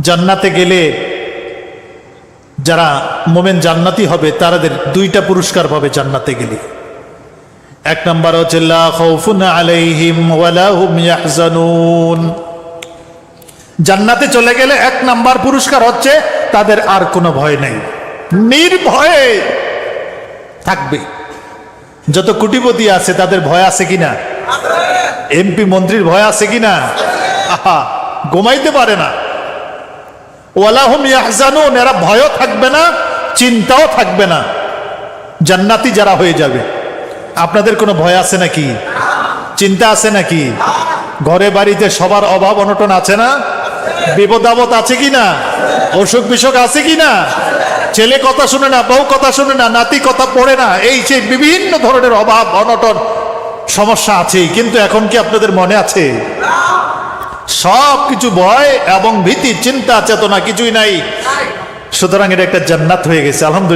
জান্নাতে গেলে যারা মোমেন জান্নাতি হবে তারাদের দুইটা পুরস্কার পাবে জান্নাতে গেলে। এক নম্বর হচ্ছে জান্নাতে চলে গেলে এক নাম্বার পুরস্কার হচ্ছে তাদের আর কোনো ভয় নেই। নির্ভয়ে থাকবে। যত কোটিপতি আছে তাদের ভয় আছে কিনা? এমপি মন্ত্রীর ভয় আছে কিনা? আহা ঘুমাইতে পারে না। ওয়ালাহুম ইয়াহজানুন, এরা ভয়ও থাকবে না, চিন্তাও থাকবে না। জান্নাতি যারা হয়ে যাবে। আপনাদের কোনো ভয় আছে নাকি? চিন্তা আছে নাকি? ঘরে বাড়িতে সবার অভাব অনটন আছে না? বিপদ আপদ আছে কি না? অসুখ বিসুখ আছে কি না? ছেলে কথা শুনে না, বউ কথা শুনে না, নাতি কথা পড়ে না, এই সেই বিভিন্ন ধরনের অভাব, অনটন সমস্যা আছেই, কিন্তু এখন কি আপনাদের মনে আছে? সব কিছু ভয় এবং ভীতি, চিন্তা, চেতনা কিছুই নাই। সুতরাং এটা একটা জান্নাত হয়ে গেছে, আলহামদুলিল্লাহ।